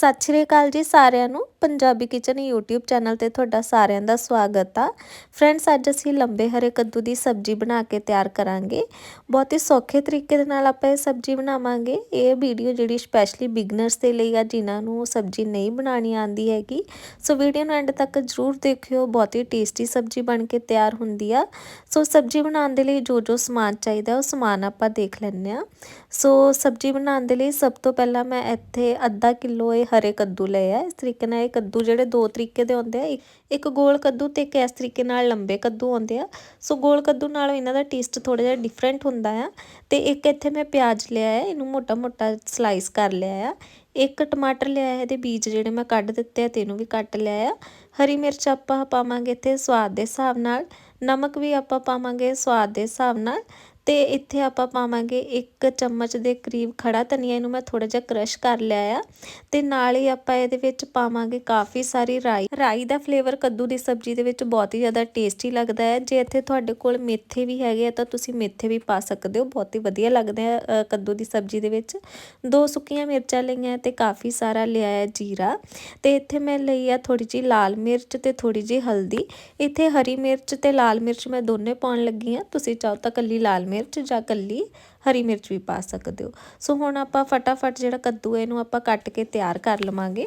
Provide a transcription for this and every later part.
ਸਤਿ ਸ਼੍ਰੀ ਅਕਾਲ ਜੀ ਸਾਰਿਆਂ ਨੂੰ। ਪੰਜਾਬੀ ਕਿਚਨ YouTube ਚੈਨਲ ਤੇ ਤੁਹਾਡਾ ਸਾਰਿਆਂ ਦਾ ਸਵਾਗਤ ਆ। ਫਰੈਂਡਸ ਅੱਜ ਅਸੀਂ ਲੰਬੇ ਹਰੇ ਕੱਦੂ ਦੀ ਸਬਜ਼ੀ ਬਣਾ ਕੇ ਤਿਆਰ ਕਰਾਂਗੇ। ਬਹੁਤ ਹੀ ਸੌਖੇ ਤਰੀਕੇ ਦੇ ਨਾਲ ਆਪਾਂ ਇਹ ਸਬਜ਼ੀ ਬਣਾਵਾਂਗੇ। ਇਹ ਵੀਡੀਓ ਜਿਹੜੀ ਸਪੈਸ਼ਲੀ ਬਿਗਨਰਸ ਦੇ ਲਈ ਆ, ਜਿਨ੍ਹਾਂ ਨੂੰ ਸਬਜ਼ੀ ਨਹੀਂ ਬਣਾਉਣੀ ਆਂਦੀ ਹੈਗੀ। ਸੋ ਵੀਡੀਓ ਨੂੰ ਐਂਡ ਤੱਕ ਜ਼ਰੂਰ ਦੇਖਿਓ। ਬਹੁਤ ਹੀ ਟੇਸਟੀ ਸਬਜ਼ੀ ਬਣ ਕੇ ਤਿਆਰ ਹੁੰਦੀ ਆ। ਸੋ ਸਬਜ਼ੀ ਬਣਾਉਣ ਦੇ ਲਈ ਜੋ ਜੋ ਸਮਾਨ ਚਾਹੀਦਾ, ਉਹ ਸਮਾਨ ਆਪਾਂ ਦੇਖ ਲੈਂਦੇ ਆ। ਸੋ ਸਬਜ਼ੀ ਬਣਾਉਣ ਦੇ ਲਈ ਸਭ ਤੋਂ ਪਹਿਲਾਂ ਮੈਂ ਇੱਥੇ ਅੱਧਾ ਕਿਲੋ ਇਹ ਹਰੇ ਕੱਦੂ ਲਏ ਆ। ਇਸ ਤਰੀਕੇ ਨਾਲ ਇਹ ਕੱਦੂ ਜਿਹੜੇ ਦੋ ਤਰੀਕੇ ਦੇ ਹੁੰਦੇ ਆ। ਇੱਕ- ਇੱਕ ਗੋਲ ਕੱਦੂ ਤੇ ਇੱਕ ਇਸ ਤਰੀਕੇ ਨਾਲ ਲੰਬੇ ਕੱਦੂ ਹੁੰਦੇ ਆ। ਸੋ ਗੋਲ ਕੱਦੂ ਨਾਲੋਂ ਇਹਨਾਂ ਦਾ ਟੇਸਟ ਥੋੜਾ ਜਿਹਾ ਡਿਫਰੈਂਟ ਹੁੰਦਾ ਆ। ਤੇ ਇੱਕ ਇੱਥੇ ਮੈਂ ਪਿਆਜ਼ ਲਿਆ ਹੈ ਇਹਨੂੰ ਮੋਟਾ ਮੋਟਾ ਸਲਾਈਸ ਕਰ ਲਿਆ ਆ। ਇੱਕ ਟਮਾਟਰ ਲਿਆ ਹੈ ਇਹਦੇ ਬੀਜ ਜਿਹੜੇ ਮੈਂ ਕੱਢ ਦਿੱਤੇ ਆ ਤੇ ਇਹਨੂੰ ਵੀ ਕੱਟ ਲਿਆ ਆ। ਹਰੀ ਮਿਰਚ ਆਪਾਂ ਪਾਵਾਂਗੇ ਇੱਥੇ ਸਵਾਦ ਦੇ ਹਿਸਾਬ ਨਾਲ। ਨਮਕ ਵੀ ਆਪਾਂ ਪਾਵਾਂਗੇ ਸਵਾਦ ਦੇ ਹਿਸਾਬ ਨਾਲ। ਤੇ ਇੱਥੇ ਆਪਾਂ ਪਾਵਾਂਗੇ ਇੱਕ ਚਮਚ ਦੇ ਕਰੀਬ ਖੜਾ ਧਨੀਆ, ਇਹਨੂੰ ਮੈਂ ਥੋੜਾ ਜਿਹਾ ਕ੍ਰਸ਼ ਕਰ ਲਿਆ ਆ। ਤੇ ਨਾਲ ਹੀ ਆਪਾਂ ਇਹਦੇ ਵਿੱਚ ਪਾਵਾਂਗੇ ਕਾਫੀ ਸਾਰੀ ਰਾਈ। ਰਾਈ ਦਾ ਫਲੇਵਰ ਕੱਦੂ ਦੀ ਸਬਜ਼ੀ ਦੇ ਵਿੱਚ ਬਹੁਤ ਹੀ ਜ਼ਿਆਦਾ ਟੇਸਟੀ ਲੱਗਦਾ ਹੈ। ਜੇ ਇੱਥੇ ਤੁਹਾਡੇ ਕੋਲ ਮੇਥੇ ਵੀ ਹੈਗੇ ਆ ਤਾਂ ਤੁਸੀਂ ਮੇਥੇ ਵੀ ਪਾ ਸਕਦੇ ਹੋ। ਬਹੁਤ ਹੀ ਵਧੀਆ ਲੱਗਦੇ ਆ ਕੱਦੂ ਦੀ ਸਬਜ਼ੀ ਦੇ ਵਿੱਚ। ਦੋ ਸੁੱਕੀਆਂ ਮਿਰਚਾਂ ਲਈਆਂ ਤੇ ਕਾਫੀ ਸਾਰਾ ਲਿਆ ਹੈ ਜੀਰਾ। ਤੇ ਇੱਥੇ ਮੈਂ ਲਈ ਆ ਥੋੜੀ ਜੀ ਲਾਲ ਮਿਰਚ ਤੇ ਥੋੜੀ ਜੀ ਹਲਦੀ। ਇੱਥੇ ਹਰੀ ਮਿਰਚ ਤੇ ਲਾਲ ਮਿਰਚ ਮੈਂ ਦੋਨੇ ਪਾਉਣ ਲੱਗੀ ਆ। ਤੁਸੀਂ ਚਾਹੋ ਤਾਂ ਕੱਲੀ ਲਾਲ ਮਿਰਚ ਜਾਂ ਕੱਲੀ ਹਰੀ ਮਿਰਚ ਵੀ ਪਾ ਸਕਦੇ ਹੋ। ਸੋ ਹੁਣ ਆਪਾਂ ਫਟਾਫਟ ਜਿਹੜਾ ਕੱਦੂ ਹੈ, ਇਹਨੂੰ ਆਪਾਂ ਕੱਟ ਕੇ ਤਿਆਰ ਕਰ ਲਵਾਂਗੇ।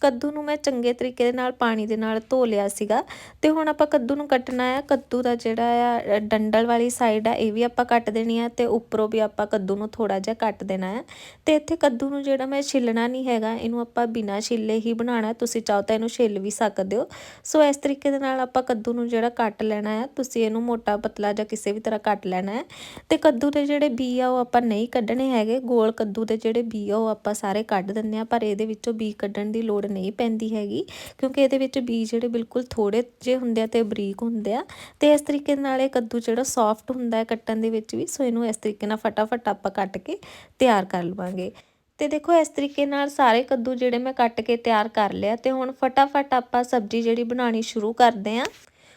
ਕੱਦੂ ਨੂੰ ਮੈਂ ਚੰਗੇ ਤਰੀਕੇ ਦੇ ਨਾਲ, ਪਾਣੀ ਦੇ ਨਾਲ ਧੋ ਲਿਆ ਸੀਗਾ। ਤੇ ਹੁਣ ਆਪਾਂ ਕੱਦੂ ਨੂੰ ਕੱਟਣਾ ਆ। ਕੱਦੂ ਦਾ ਜਿਹੜਾ ਆ ਡੰਡਲ ਵਾਲੀ ਸਾਈਡ ਆ, ਇਹ ਵੀ ਆਪਾਂ ਕੱਟ ਦੇਣੀ ਆ ਤੇ ਉੱਪਰੋਂ ਵੀ ਆਪਾਂ ਕੱਦੂ ਨੂੰ ਥੋੜਾ ਜਿਹਾ ਕੱਟ ਦੇਣਾ ਆ। ਤੇ ਇੱਥੇ ਕੱਦੂ ਨੂੰ ਜਿਹੜਾ ਮੈਂ ਛਿੱਲਣਾ ਨਹੀਂ ਹੈਗਾ, ਇਹਨੂੰ ਆਪਾਂ ਬਿਨਾਂ ਛਿੱਲੇ ਹੀ ਬਣਾਉਣਾ। ਤੁਸੀਂ ਚਾਹੋ ਤਾਂ ਇਹਨੂੰ ਛਿੱਲ ਵੀ ਸਕਦੇ ਹੋ। ਸੋ ਇਸ ਤਰੀਕੇ ਦੇ ਨਾਲ ਆਪਾਂ ਕੱਦੂ ਨੂੰ ਜਿਹੜਾ ਕੱਟ ਲੈਣਾ ਆ, ਤੁਸੀਂ ਇਹਨੂੰ ਮੋਟਾ ਪਤਲਾ ਜਾਂ ਕਿਸੇ ਵੀ ਤਰ੍ਹਾਂ ਕੱਟ ਲੈਣਾ ਹੈ ਤੇ ਕੱਦੂ ਦੇ ਜਿਹੜੇ ਬੀ ਆ, ਉਹ ਆਪਾਂ ਨਹੀਂ ਕੱਢਣੇ ਹੈਗੇ। ਗੋਲ ਕੱਦੂ ਦੇ ਜਿਹੜੇ ਬੀ ਆ, ਉਹ ਆਪਾਂ ਸਾਰੇ ਕੱਢ ਦਿੰਦੇ ਆ, ਪਰ ਇਹਦੇ ਵਿੱਚੋਂ ਬੀ ਕੱਢਣ ਦੀ ਲੋੜ ਨਹੀਂ ਪੈਂਦੀ ਹੈਗੀ, ਕਿਉਂਕਿ ਇਹਦੇ ਵਿੱਚ ਬੀਜ ਜਿਹੜੇ ਬਿਲਕੁਲ ਥੋੜੇ ਜਿਹੇ ਹੁੰਦੇ ਆ ਤੇ ਬਰੀਕ ਹੁੰਦੇ ਆ, ਤੇ ਇਸ ਤਰੀਕੇ ਨਾਲ ਇਹ ਕੱਦੂ ਜਿਹੜਾ ਸੌਫਟ ਹੁੰਦਾ ਹੈ ਕੱਟਣ ਦੇ ਵਿੱਚ ਵੀ, ਸੋ ਇਹਨੂੰ ਇਸ ਤਰੀਕੇ ਨਾਲ ਫਟਾਫਟ ਆਪਾਂ ਕੱਟ ਕੇ ਤਿਆਰ ਕਰ ਲਵਾਂਗੇ। ਤੇ ਦੇਖੋ, ਇਸ ਤਰੀਕੇ ਨਾਲ ਸਾਰੇ ਕੱਦੂ ਜਿਹੜੇ ਮੈਂ ਕੱਟ ਕੇ ਤਿਆਰ ਕਰ ਲਿਆ ਤੇ ਹੁਣ ਫਟਾਫਟ ਆਪਾਂ ਸਬਜ਼ੀ ਜਿਹੜੀ ਬਣਾਉਣੀ ਸ਼ੁਰੂ ਕਰਦੇ ਆਂ।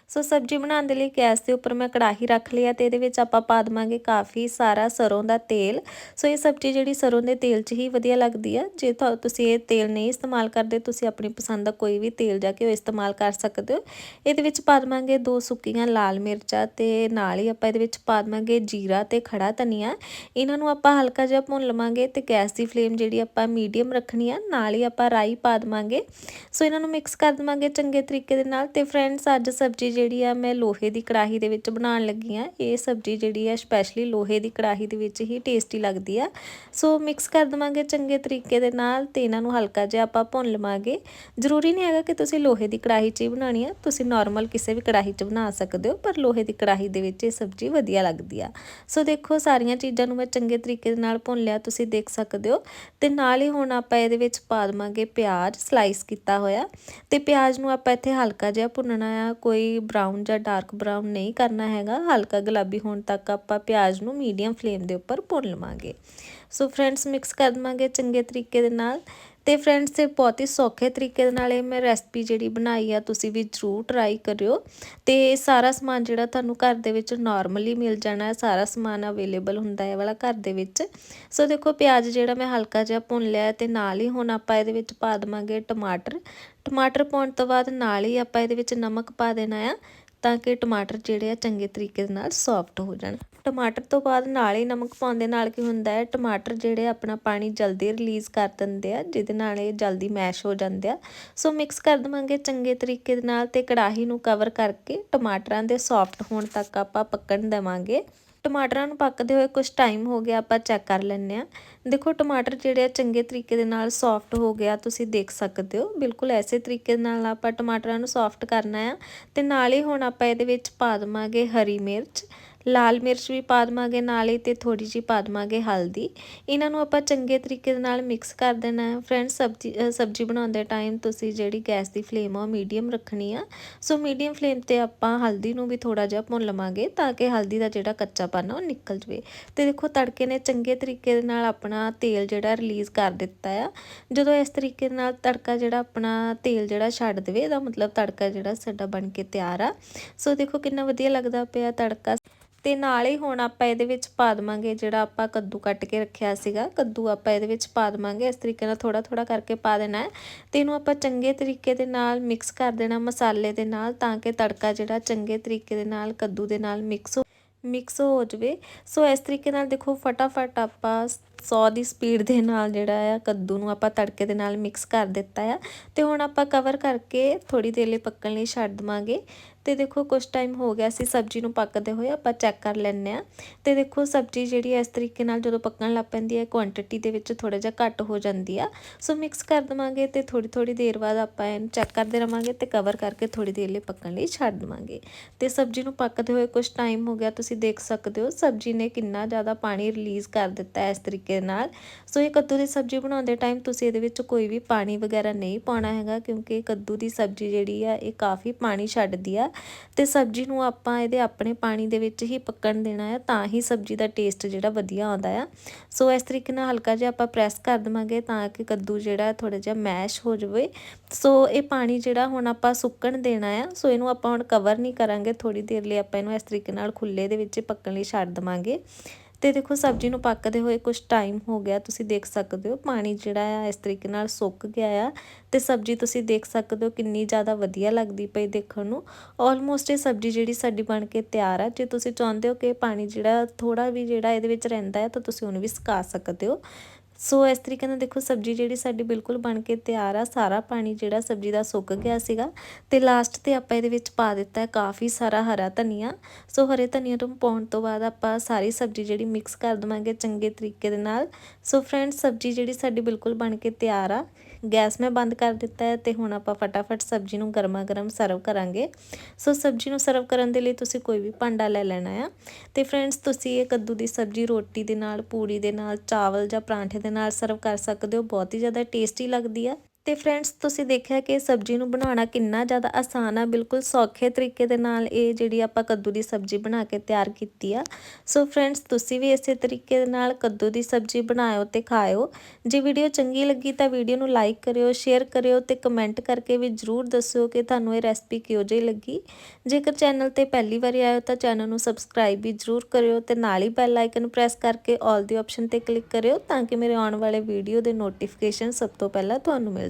ਸੋ ਸਬਜ਼ੀ ਬਣਾਉਣ ਦੇ ਲਈ ਗੈਸ ਦੇ ਉੱਪਰ ਮੈਂ ਕੜਾਹੀ ਰੱਖ ਲਿਆ ਤੇ ਇਹਦੇ ਵਿੱਚ ਆਪਾਂ ਪਾ ਦਵਾਂਗੇ ਕਾਫੀ ਸਾਰਾ ਸਰੋਂ ਦਾ ਤੇਲ। ਸੋ ਇਹ ਸਬਜ਼ੀ ਜਿਹੜੀ ਸਰੋਂ ਦੇ ਤੇਲ 'ਚ ਹੀ ਵਧੀਆ ਲੱਗਦੀ ਆ। ਜੇ ਤੁਸੀਂ ਇਹ ਤੇਲ ਨਹੀਂ ਇਸਤੇਮਾਲ ਕਰਦੇ, ਤੁਸੀਂ ਆਪਣੀ ਪਸੰਦ ਦਾ ਕੋਈ ਵੀ ਤੇਲ ਜਾ ਕੇ ਉਹ ਇਸਤੇਮਾਲ ਕਰ ਸਕਦੇ ਹੋ। ਇਹਦੇ ਵਿੱਚ ਪਾ ਦਵਾਂਗੇ ਦੋ ਸੁੱਕੀਆਂ ਲਾਲ ਮਿਰਚਾਂ ਤੇ ਨਾਲ ਹੀ ਆਪਾਂ ਇਹਦੇ ਵਿੱਚ ਪਾ ਦਵਾਂਗੇ ਜੀਰਾ ਤੇ ਖੜਾ ਧਨੀਆ। ਇਹਨਾਂ ਨੂੰ ਆਪਾਂ ਹਲਕਾ ਜਿਹਾ ਭੁੰਨ ਲਵਾਂਗੇ ਤੇ ਗੈਸ ਦੀ ਫਲੇਮ ਜਿਹੜੀ ਆਪਾਂ ਮੀਡੀਅਮ ਰੱਖਣੀ ਆ, ਨਾਲ ਹੀ ਆਪਾਂ ਰਾਈ ਪਾ ਦਵਾਂਗੇ। ਸੋ ਇਹਨਾਂ ਨੂੰ ਮਿਕਸ ਕਰ ਦਵਾਂਗੇ ਚੰਗੇ ਤਰੀਕੇ ਦੇ ਨਾਲ ਤੇ ਫਰੈਂਡਸ, ਅੱਜ ਸਬਜ਼ੀ ਜਿਹੜੀ ਆ ਮੈਂ ਲੋਹੇ ਦੀ ਕੜਾਹੀ ਦੇ ਵਿੱਚ ਬਣਾਉਣ ਲੱਗੀ ਆ। ਇਹ ਸਬਜ਼ੀ ਜਿਹੜੀ ਆ ਸਪੈਸ਼ਲੀ ਲੋਹੇ ਦੀ ਕੜਾਹੀ ਦੇ ਵਿੱਚ ਹੀ ਟੇਸਟੀ ਲੱਗਦੀ ਆ। ਸੋ ਮਿਕਸ ਕਰ ਦਵਾਂਗੇ ਚੰਗੇ ਤਰੀਕੇ ਦੇ ਨਾਲ ਤੇ ਇਹਨਾਂ ਨੂੰ ਹਲਕਾ ਜਿਹਾ ਆਪਾਂ ਭੁੰਨ ਲਵਾਂਗੇ। ਜ਼ਰੂਰੀ ਨਹੀਂ ਹੈਗਾ ਕਿ ਤੁਸੀਂ ਲੋਹੇ ਦੀ ਕੜਾਹੀ 'ਚ ਹੀ ਬਣਾਉਣੀ ਆ। ਤੁਸੀਂ ਨਾਰਮਲ ਕਿਸੇ ਵੀ ਕੜਾਹੀ 'ਚ ਬਣਾ ਸਕਦੇ ਹੋ, ਪਰ ਲੋਹੇ ਦੀ ਕੜਾਹੀ ਦੇ ਵਿੱਚ ਇਹ ਸਬਜ਼ੀ ਵਧੀਆ ਲੱਗਦੀ ਆ। ਸੋ ਦੇਖੋ ਸਾਰੀਆਂ ਚੀਜ਼ਾਂ ਨੂੰ ਮੈਂ ਚੰਗੇ ਤਰੀਕੇ ਦੇ ਨਾਲ ਭੁੰਨ ਲਿਆ, ਤੁਸੀਂ ਦੇਖ ਸਕਦੇ ਹੋ। ਤੇ ਨਾਲ ਹੀ ਹੁਣ ਆਪਾਂ ਇਹਦੇ ਵਿੱਚ ਪਾ ਦਵਾਂਗੇ ਪਿਆਜ਼ ਸਲਾਈਸ ਕੀਤਾ ਹੋਇਆ। ਤੇ ਪਿਆਜ਼ ਨੂੰ ਆਪਾਂ ਇੱਥੇ ਹਲਕਾ ਜਿਹਾ ਭੁੰਨਣਾ ਆ, ਕੋਈ ਬਰਾਊਨ ਜਾਂ ਡਾਰਕ ਬਰਾਊਨ ਨਹੀਂ ਕਰਨਾ ਹੈਗਾ, ਹਲਕਾ ਗੁਲਾਬੀ ਹੋਣ ਤੱਕ ਆਪਾਂ ਪਿਆਜ਼ ਨੂੰ ਮੀਡੀਅਮ ਫਲੇਮ ਦੇ ਉੱਪਰ ਭੁੰਨ ਲਵਾਂਗੇ। ਸੋ ਫਰੈਂਡਸ ਮਿਕਸ ਕਰ ਦਵਾਂਗੇ ਚੰਗੇ ਤਰੀਕੇ ਦੇ ਨਾਲ। ਤੇ ਫਰੈਂਡਸ ਇਹ ਬਹੁਤ ਹੀ ਸੌਖੇ ਤਰੀਕੇ ਦੇ ਨਾਲ ਇਹ ਮੈਂ ਰੈਸਪੀ ਜਿਹੜੀ ਬਣਾਈ ਆ, ਤੁਸੀਂ ਵੀ ਜ਼ਰੂਰ ਟਰਾਈ ਕਰਿਓ। ਤੇ ਸਾਰਾ ਸਮਾਨ ਜਿਹੜਾ ਤੁਹਾਨੂੰ ਘਰ ਦੇ ਵਿੱਚ ਨਾਰਮਲੀ ਮਿਲ ਜਾਣਾ ਹੈ ਸਾਰਾ ਸਮਾਨ ਅਵੇਲੇਬਲ ਹੁੰਦਾ ਹੈ ਵਾਲਾ ਘਰ ਦੇ ਵਿੱਚ। ਸੋ ਦੇਖੋ, ਪਿਆਜ਼ ਜਿਹੜਾ ਮੈਂ ਹਲਕਾ ਜਿਹਾ ਭੁੰਨ ਲਿਆ ਤੇ ਨਾਲ ਹੀ ਹੁਣ ਆਪਾਂ ਇਹਦੇ ਵਿੱਚ ਪਾ ਦਵਾਂਗੇ ਟਮਾਟਰ। ਟਮਾਟਰ ਪਾਉਣ ਤੋਂ ਬਾਅਦ ਨਾਲ ਹੀ ਆਪਾਂ ਇਹਦੇ ਵਿੱਚ ਨਮਕ ਪਾ ਦੇਣਾ ਆ। ਤਾਂ ਕਿ ਟਮਾਟਰ ਜਿਹੜੇ ਆ ਚੰਗੇ ਤਰੀਕੇ ਦੇ ਨਾਲ ਸੌਫਟ ਹੋ ਜਾਣ। ਟਮਾਟਰ ਤੋਂ ਬਾਅਦ ਨਾਲ ਹੀ ਨਮਕ ਪਾਉਣ ਦੇ ਨਾਲ ਕੀ ਹੁੰਦਾ ਹੈ, ਟਮਾਟਰ ਜਿਹੜੇ ਆਪਣਾ ਪਾਣੀ ਜਲਦੀ ਰਿਲੀਜ਼ ਕਰ ਦਿੰਦੇ ਆ, ਜਿਹਦੇ ਨਾਲ ਇਹ ਜਲਦੀ ਮੈਸ਼ ਹੋ ਜਾਂਦੇ ਆ। ਸੋ ਮਿਕਸ ਕਰ ਦਵਾਂਗੇ ਚੰਗੇ ਤਰੀਕੇ ਦੇ ਨਾਲ ਤੇ ਕੜਾਹੀ ਨੂੰ ਕਵਰ ਕਰਕੇ ਟਮਾਟਰਾਂ ਦੇ ਸੌਫਟ ਹੋਣ ਤੱਕ ਆਪਾਂ ਪੱਕਣ ਦੇਵਾਂਗੇ। ਟਮਾਟਰਾਂ ਨੂੰ ਪੱਕਦੇ ਹੋਏ ਕੁਝ ਟਾਈਮ ਹੋ ਗਿਆ ਆਪਾਂ ਚੈੱਕ ਕਰ ਲੈਂਦੇ ਆ ਦੇਖੋ ਟਮਾਟਰ ਜਿਹੜੇ ਆ ਚੰਗੇ ਤਰੀਕੇ ਦੇ ਨਾਲ ਸੌਫਟ ਹੋ ਗਿਆ, ਤੁਸੀਂ ਦੇਖ ਸਕਦੇ ਹੋ। ਬਿਲਕੁਲ ਐਸੇ ਤਰੀਕੇ ਨਾਲ ਆਪਾਂ ਟਮਾਟਰਾਂ ਨੂੰ ਸੌਫਟ ਕਰਨਾ ਆ। ਤੇ ਨਾਲ ਹੀ ਹੁਣ ਆਪਾਂ ਇਹਦੇ ਵਿੱਚ ਪਾ ਦਵਾਂਗੇ ਹਰੀ ਮਿਰਚ। ਲਾਲ ਮਿਰਚ ਵੀ ਪਾ ਦਵਾਂਗੇ ਨਾਲ ਹੀ ਤੇ ਥੋੜੀ ਜਿਹੀ ਪਾ ਦਵਾਂਗੇ ਹਲਦੀ। ਇਹਨਾਂ ਨੂੰ ਆਪਾਂ ਚੰਗੇ ਤਰੀਕੇ ਦੇ ਨਾਲ ਮਿਕਸ ਕਰ ਦੇਣਾ ਹੈ। ਫਰੈਂਡਸ ਸਬਜ਼ੀ ਸਬਜ਼ੀ ਬਣਾਉਂਦੇ ਟਾਈਮ ਤੁਸੀਂ ਜਿਹੜੀ ਗੈਸ ਦੀ ਫਲੇਮ ਆ ਉਹ ਮੀਡੀਅਮ ਰੱਖਣੀ ਆ। ਸੋ ਮੀਡੀਅਮ ਫਲੇਮ ਤੇ ਆਪਾਂ ਹਲਦੀ ਨੂੰ ਵੀ ਥੋੜਾ ਜਿਹਾ ਭੁੰਨ ਲਵਾਂਗੇ ਤਾਂ ਕਿ ਹਲਦੀ ਦਾ ਜਿਹੜਾ ਕੱਚਾਪਨ ਆ ਉਹ ਨਿਕਲ ਜਵੇ। ਤੇ ਦੇਖੋ, ਤੜਕੇ ਨੇ ਚੰਗੇ ਤਰੀਕੇ ਦੇ ਨਾਲ ਆਪਣਾ ਤੇਲ ਜਿਹੜਾ ਰਿਲੀਜ਼ ਕਰ ਦਿੱਤਾ ਆ। ਜਦੋਂ ਇਸ ਤਰੀਕੇ ਨਾਲ ਤੜਕਾ ਜਿਹੜਾ ਆਪਣਾ ਤੇਲ ਜਿਹੜਾ ਛੱਡ ਦੇਵੇ, ਇਹਦਾ ਮਤਲਬ ਤੜਕਾ ਜਿਹੜਾ ਸਾਡਾ ਬਣ ਕੇ ਤਿਆਰ ਆ। ਸੋ ਦੇਖੋ ਕਿੰਨਾ ਵਧੀਆ ਲੱਗਦਾ ਪਿਆ ਤੜਕਾ। ਤੇ ਨਾਲ ਹੀ ਹੁਣ ਆਪਾਂ ਇਹਦੇ ਵਿੱਚ ਪਾ ਦੇਵਾਂਗੇ ਜਿਹੜਾ ਆਪਾਂ ਕੱਦੂ ਕੱਟ ਕੇ ਰੱਖਿਆ ਸੀਗਾ। ਕੱਦੂ ਆਪਾਂ ਇਹਦੇ ਵਿੱਚ ਪਾ ਦੇਵਾਂਗੇ। ਇਸ ਤਰੀਕੇ ਨਾਲ ਥੋੜਾ ਥੋੜਾ ਕਰਕੇ ਪਾ ਦੇਣਾ ਹੈ ਤੇ ਇਹਨੂੰ ਆਪਾਂ ਚੰਗੇ ਤਰੀਕੇ ਦੇ ਨਾਲ ਮਿਕਸ ਕਰ ਦੇਣਾ ਮਸਾਲੇ ਦੇ ਨਾਲ ਤਾਂ ਕਿ ਤੜਕਾ ਜਿਹੜਾ ਚੰਗੇ ਤਰੀਕੇ ਦੇ ਨਾਲ ਕੱਦੂ ਦੇ ਨਾਲ ਮਿਕਸ ਹੋ ਮਿਕਸ ਹੋ ਜਵੇ। ਸੋ ਇਸ ਤਰੀਕੇ ਨਾਲ ਦੇਖੋ ਫਟਾਫਟ ਆਪਾਂ 100 ਦੀ ਸਪੀਡ ਦੇ ਨਾਲ ਜਿਹੜਾ ਆ ਕੱਦੂ ਨੂੰ ਆਪਾਂ ਤੜਕੇ ਦੇ ਨਾਲ ਮਿਕਸ ਕਰ ਦਿੱਤਾ ਆ। ਤੇ ਹੁਣ ਆਪਾਂ ਕਵਰ ਕਰਕੇ ਥੋੜੀ ਦੇਰ ਲਈ ਪੱਕਣ ਲਈ ਛੱਡ ਦਵਾਂਗੇ। ਤੇ ਦੇਖੋ ਕੁਝ ਟਾਈਮ ਹੋ ਗਿਆ ਸੀ, ਸਬਜ਼ੀ ਨੂੰ ਪੱਕਦੇ ਹੋਏ ਆਪਾਂ ਚੈੱਕ ਕਰ ਲੈਂਦੇ ਆ ਤੇ ਦੇਖੋ ਸਬਜ਼ੀ ਜਿਹੜੀ ਇਸ ਤਰੀਕੇ ਨਾਲ ਜਦੋਂ ਪੱਕਣ ਲੱਗ ਪੈਂਦੀ ਹੈ ਕੁਆਂਟੀਟੀ ਦੇ ਵਿੱਚ ਥੋੜਾ ਜਿਹਾ ਘੱਟ ਹੋ ਜਾਂਦੀ ਆ। ਸੋ ਮਿਕਸ ਕਰ ਦਵਾਂਗੇ ਤੇ ਥੋੜੀ ਥੋੜੀ ਦੇਰ ਬਾਅਦ ਆਪਾਂ ਇਹਨੂੰ ਚੈੱਕ ਕਰਦੇ ਰਵਾਂਗੇ ਤੇ ਕਵਰ ਕਰਕੇ ਥੋੜੀ ਦੇਰ ਲਈ ਪੱਕਣ ਲਈ ਛੱਡ ਦਵਾਂਗੇ। ਤੇ ਸਬਜ਼ੀ ਨੂੰ ਪੱਕਦੇ ਹੋਏ ਕੁਝ ਟਾਈਮ ਹੋ ਗਿਆ, ਤੁਸੀਂ ਦੇਖ ਸਕਦੇ ਹੋ ਸਬਜ਼ੀ ਨੇ ਕਿੰਨਾ ਜ਼ਿਆਦਾ ਪਾਣੀ ਰਿਲੀਜ਼ ਕਰ ਦਿੱਤਾ ਇਸ ਤਰੀਕੇ ਨਾਲ। ਸੋ ਇਹ ਕੱਦੂ ਦੀ ਸਬਜ਼ੀ ਬਣਾਉਂਦੇ ਟਾਈਮ ਤੁਸੀਂ ਇਹਦੇ ਵਿੱਚ ਕੋਈ ਵੀ ਪਾਣੀ ਵਗੈਰਾ ਨਹੀਂ ਪਾਉਣਾ ਹੈਗਾ, ਕਿਉਂਕਿ ਕੱਦੂ ਦੀ ਸਬਜ਼ੀ ਜਿਹੜੀ ਆ, ਇਹ ਕਾਫੀ ਪਾਣੀ ਛੱਡਦੀ ਆ ਤੇ ਸਬਜ਼ੀ ਨੂੰ ਆਪਾਂ ਇਹਦੇ ਆਪਣੇ ਪਾਣੀ ਦੇ ਵਿੱਚ ਹੀ ਪੱਕਣ ਦੇਣਾ ਆ, ਤਾਂ ਹੀ ਸਬਜ਼ੀ ਦਾ ਟੇਸਟ ਜਿਹੜਾ ਵਧੀਆ ਆਉਂਦਾ ਆ। ਸੋ ਇਸ ਤਰੀਕੇ ਨਾਲ ਹਲਕਾ ਜਿਹਾ ਆਪਾਂ ਪ੍ਰੈਸ ਕਰ ਦਵਾਂਗੇ ਤਾਂ ਕਿ ਕੱਦੂ ਜਿਹੜਾ ਥੋੜਾ ਜਿਹਾ ਮੈਸ਼ ਹੋ ਜਾਵੇ। ਸੋ ਇਹ ਪਾਣੀ ਜਿਹੜਾ ਹੁਣ ਆਪਾਂ ਸੁੱਕਣ ਦੇਣਾ ਆ ਸੋ ਇਹਨੂੰ ਆਪਾਂ ਹੁਣ ਕਵਰ ਨਹੀਂ ਕਰਾਂਗੇ ਥੋੜੀ ਦੇਰ ਲਈ ਆਪਾਂ ਇਹਨੂੰ ਇਸ ਤਰੀਕੇ ਨਾਲ ਖੁੱਲੇ ਦੇ ਵਿੱਚ ਪੱਕਣ ਲਈ ਛੱਡ ਦਵਾਂਗੇ। ਤੇ ਦੇਖੋ ਸਬਜ਼ੀ ਨੂੰ ਪੱਕਦੇ ਹੋਏ ਕੁਝ ਟਾਈਮ ਹੋ ਗਿਆ, ਤੁਸੀਂ ਦੇਖ ਸਕਦੇ ਹੋ ਪਾਣੀ ਜਿਹੜਾ ਆ ਇਸ ਤਰੀਕੇ ਨਾਲ ਸੁੱਕ ਗਿਆ ਆ ਤੇ ਸਬਜ਼ੀ ਤੁਸੀਂ ਦੇਖ ਸਕਦੇ ਹੋ ਕਿੰਨੀ ਜ਼ਿਆਦਾ ਵਧੀਆ ਲੱਗਦੀ ਪਈ ਦੇਖਣ ਨੂੰ। ਆਲਮੋਸਟ ਇਹ ਸਬਜ਼ੀ ਜਿਹੜੀ ਸਾਡੀ ਬਣ ਕੇ ਤਿਆਰ ਆ, ਜੇ ਤੁਸੀਂ ਚਾਹੁੰਦੇ ਹੋ ਕਿ ਪਾਣੀ ਜਿਹੜਾ ਥੋੜਾ ਵੀ ਜਿਹੜਾ ਇਹਦੇ ਵਿੱਚ ਰਹਿੰਦਾ ਹੈ ਤਾਂ ਤੁਸੀਂ ਉਹਨੂੰ ਵੀ ਸੁਕਾ ਸਕਦੇ ਹੋ। ਸੋ ਇਸ ਤਰੀਕੇ ਨਾਲ ਦੇਖੋ ਸਬਜ਼ੀ ਜਿਹੜੀ ਸਾਡੀ ਬਿਲਕੁਲ ਬਣ ਕੇ ਤਿਆਰ ਆ, ਸਾਰਾ ਪਾਣੀ ਜਿਹੜਾ ਸਬਜ਼ੀ ਦਾ ਸੁੱਕ ਗਿਆ ਸੀਗਾ ਤੇ ਲਾਸਟ ਤੇ ਆਪਾਂ ਇਹਦੇ ਵਿੱਚ ਪਾ ਦਿੱਤਾ ਹੈ ਕਾਫੀ ਸਾਰਾ ਹਰਾ ਧਨੀਆ। ਸੋ ਹਰੇ ਧਨੀਆ ਨੂੰ ਪਾਉਣ ਤੋਂ ਬਾਅਦ ਆਪਾਂ ਸਾਰੀ ਸਬਜ਼ੀ ਜਿਹੜੀ ਮਿਕਸ ਕਰ ਦਵਾਂਗੇ ਚੰਗੇ ਤਰੀਕੇ ਦੇ ਨਾਲ। ਸੋ ਫਰੈਂਡਸ ਸਬਜ਼ੀ ਜਿਹੜੀ ਸਾਡੀ ਬਿਲਕੁਲ ਬਣ ਕੇ ਤਿਆਰ ਆ ਗੈਸ ਮੈਂ ਬੰਦ ਕਰ ਦਿੱਤਾ ਹੈ ਤੇ ਹੁਣ ਆਪਾਂ ਫਟਾਫਟ ਸਬਜ਼ੀ ਨੂੰ ਗਰਮਾ ਗਰਮ ਸਰਵ ਕਰਾਂਗੇ। ਸੋ ਸਬਜ਼ੀ ਨੂੰ ਸਰਵ ਕਰਨ ਦੇ ਲਈ ਤੁਸੀਂ ਕੋਈ ਵੀ ਭਾਂਡਾ ਲੈ ਲੈਣਾ ਆ। ਤੇ ਫਰੈਂਡਸ, ਤੁਸੀਂ ਇਹ ਕੱਦੂ ਦੀ ਸਬਜ਼ੀ ਰੋਟੀ ਦੇ ਨਾਲ ਪੂਰੀ ਦੇ ਨਾਲ, ਚਾਵਲ ਜਾਂ ਪਰਾਂਠੇ ਦੇ ਨਾਲ ਸਰਵ ਕਰ ਸਕਦੇ ਹੋ। ਬਹੁਤ ਹੀ ਜ਼ਿਆਦਾ ਟੇਸਟੀ ਲੱਗਦੀ ਆ। ਤੇ ਫਰੈਂਡਸ ਤੁਸੀਂ ਦੇਖਿਆ ਕਿ ਸਬਜ਼ੀ ਨੂੰ ਬਣਾਉਣਾ ਕਿੰਨਾ ਜ਼ਿਆਦਾ ਆਸਾਨ ਆ, ਬਿਲਕੁਲ ਸੌਖੇ ਤਰੀਕੇ ਦੇ ਨਾਲ ਇਹ ਜਿਹੜੀ ਆਪਾਂ ਕੱਦੂ ਦੀ ਸਬਜ਼ੀ ਬਣਾ ਕੇ ਤਿਆਰ ਕੀਤੀ ਆ। ਸੋ ਫਰੈਂਡਸ ਤੁਸੀਂ ਵੀ ਇਸੇ ਤਰੀਕੇ ਦੇ ਨਾਲ ਕੱਦੂ ਦੀ ਸਬਜ਼ੀ ਬਣਾਇਓ ਤੇ ਖਾਇਓ। ਜੇ ਵੀਡੀਓ ਚੰਗੀ ਲੱਗੀ ਤਾਂ ਵੀਡੀਓ ਨੂੰ ਲਾਈਕ ਕਰਿਓ ਸ਼ੇਅਰ ਕਰਿਓ ਤੇ ਕਮੈਂਟ ਕਰਕੇ ਵੀ ਜਰੂਰ ਦੱਸਿਓ ਕਿ ਤੁਹਾਨੂੰ ਇਹ ਰੈਸਪੀ ਕਿਹੋ ਜਿਹੀ ਲੱਗੀ। ਜੇਕਰ ਚੈਨਲ ਤੇ ਪਹਿਲੀ ਵਾਰੀ ਆਇਓ ਤਾਂ ਚੈਨਲ ਨੂੰ ਸਬਸਕ੍ਰਾਈਬ ਵੀ ਜਰੂਰ ਕਰਿਓ ਤੇ ਨਾਲ ਹੀ ਬੈਲ ਆਈਕਨ ਪ੍ਰੈਸ ਕਰਕੇ ਆਲ ਦੀ ਆਪਸ਼ਨ ਤੇ ਕਲਿੱਕ ਕਰਿਓ ਤਾਂ ਕਿ ਮੇਰੇ ਆਉਣ ਵਾਲੇ ਵੀਡੀਓ ਦੇ ਨੋਟੀਫਿਕੇਸ਼ਨ ਸਭ ਤੋਂ ਪਹਿਲਾਂ ਤੁਹਾਨੂੰ ਮਿਲ